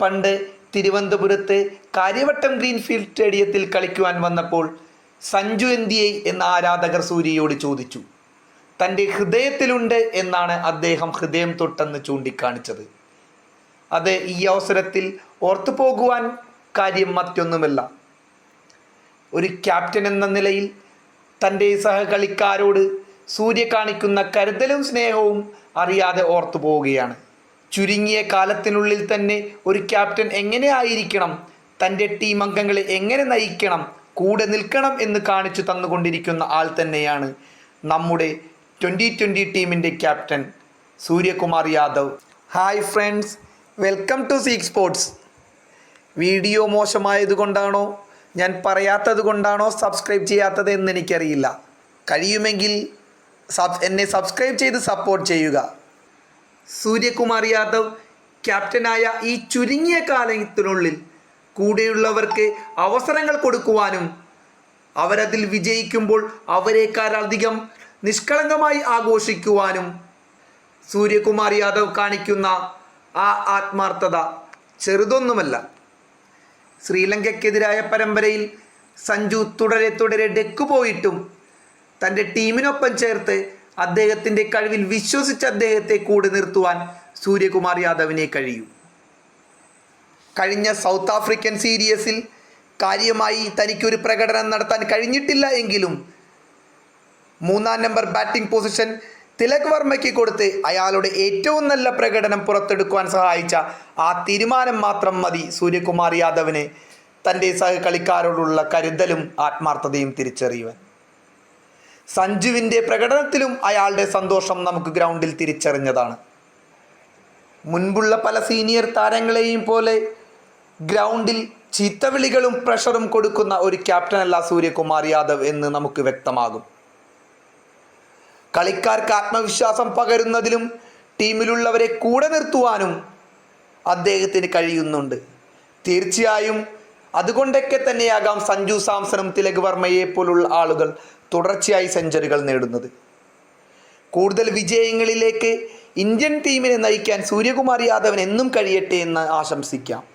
പണ്ട് തിരുവനന്തപുരത്ത് കാര്യവട്ടം ഗ്രീൻഫീൽഡ് സ്റ്റേഡിയത്തിൽ കളിക്കുവാൻ വന്നപ്പോൾ സഞ്ജു എന്തിയെ എന്ന ആരാധകർ സൂര്യയോട് ചോദിച്ചു തന്റെ ഹൃദയത്തിലുണ്ട് എന്നാണ് അദ്ദേഹം ഹൃദയം തൊട്ടെന്ന് ചൂണ്ടിക്കാണിച്ചത്. അത് ഈ അവസരത്തിൽ ഓർത്തു പോകുവാൻ കാര്യം മറ്റൊന്നുമല്ല. ഒരു ക്യാപ്റ്റൻ എന്ന നിലയിൽ തന്റെ സഹകളിക്കാരോട് സൂര്യ കാണിക്കുന്ന കരുതലും സ്നേഹവും അറിയാതെ ഓർത്തു പോവുകയാണ്. ചുരുങ്ങിയ കാലത്തിനുള്ളിൽ തന്നെ ഒരു ക്യാപ്റ്റൻ എങ്ങനെ ആയിരിക്കണം? തന്റെ ടീം അംഗങ്ങളെ എങ്ങനെ നയിക്കണം? കൂടെ നിൽക്കണം എന്ന് കാണിച്ചു തന്നുകൊണ്ടിരിക്കുന്ന ആൾ തന്നെയാണ് നമ്മുടെ ട്വന്റി ട്വന്റി ടീമിന്റെ captain Suryakumar Yadav. Hi friends welcome to seek sports video മോശമായതുകൊണ്ടാണോ? ഞാൻ പറയാത്തത് കൊണ്ടാണോ സബ്സ്ക്രൈബ് ചെയ്യാത്തത് എന്ന് എനിക്കറിയില്ല. കഴിയുമെങ്കിൽ സബ് എന്നെ സബ്സ്ക്രൈബ് ചെയ്ത് സപ്പോർട്ട് ചെയ്യുക. സൂര്യകുമാർ യാദവ് ക്യാപ്റ്റനായ ഈ ചുരുങ്ങിയ കാലത്തിനുള്ളിൽ കൂടെയുള്ളവർക്ക് അവസരങ്ങൾ കൊടുക്കുവാനും അവരതിൽ വിജയിക്കുമ്പോൾ അവരെക്കാളധികം നിഷ്കളങ്കമായി ആഘോഷിക്കുവാനും സൂര്യകുമാർ യാദവ് കാണിക്കുന്ന ആ ആത്മാർത്ഥത ചെറുതൊന്നുമല്ല. ശ്രീലങ്കയ്ക്കെതിരായ പരമ്പരയിൽ സഞ്ജു തുടരെ തുടരെ ഡെക്ക് പോയിട്ടും തന്റെ ടീമിനൊപ്പം ചേർത്ത് അദ്ദേഹത്തിന്റെ കഴിവിൽ വിശ്വസിച്ച് അദ്ദേഹത്തെ കൂടെ നിർത്തുവാൻ സൂര്യകുമാർ യാദവിനെ കഴിയും. കഴിഞ്ഞ സൗത്ത് ആഫ്രിക്കൻ സീരീസിൽ കാര്യമായി തനിക്കൊരു പ്രകടനം നടത്താൻ കഴിഞ്ഞിട്ടില്ല എങ്കിലും മൂന്നാം നമ്പർ ബാറ്റിംഗ് പൊസിഷൻ തിലക് വർമ്മയ്ക്ക് കൊടുത്ത് അയാളുടെ ഏറ്റവും നല്ല പ്രകടനം പുറത്തെടുക്കുവാൻ സഹായിച്ച ആ തീരുമാനം മാത്രം മതി സൂര്യകുമാർ യാദവിന് തന്റെ സഹകളിക്കാരോടുള്ള കരുതലും ആത്മാർത്ഥതയും തിരിച്ചറിയുവാൻ. സഞ്ജുവിന്റെ പ്രകടനത്തിലും അയാളുടെ സന്തോഷം നമുക്ക് ഗ്രൗണ്ടിൽ തിരിച്ചറിഞ്ഞതാണ്. മുൻപുള്ള പല സീനിയർ താരങ്ങളെയും പോലെ ഗ്രൗണ്ടിൽ ചീത്തവിളികളും പ്രഷറും കൊടുക്കുന്ന ഒരു ക്യാപ്റ്റനല്ല സൂര്യകുമാർ യാദവ് എന്ന് നമുക്ക് വ്യക്തമാകും. കളിക്കാർക്ക് ആത്മവിശ്വാസം പകരുന്നതിലും ടീമിലുള്ളവരെ കൂടെ നിർത്തുവാനും അദ്ദേഹത്തിന് കഴിയുന്നുണ്ട്. തീർച്ചയായും അതുകൊണ്ടൊക്കെ തന്നെയാകാം സഞ്ജു സാംസണും തിലക് വർമ്മയെ പോലുള്ള ആളുകൾ തുടർച്ചയായി സെഞ്ചുറികൾ നേടുന്നത്. കൂടുതൽ വിജയങ്ങളിലേക്ക് ഇന്ത്യൻ ടീമിനെ നയിക്കാൻ സൂര്യകുമാർ യാദവൻ എന്നും കഴിയട്ടെ എന്ന് ആശംസിക്കാം.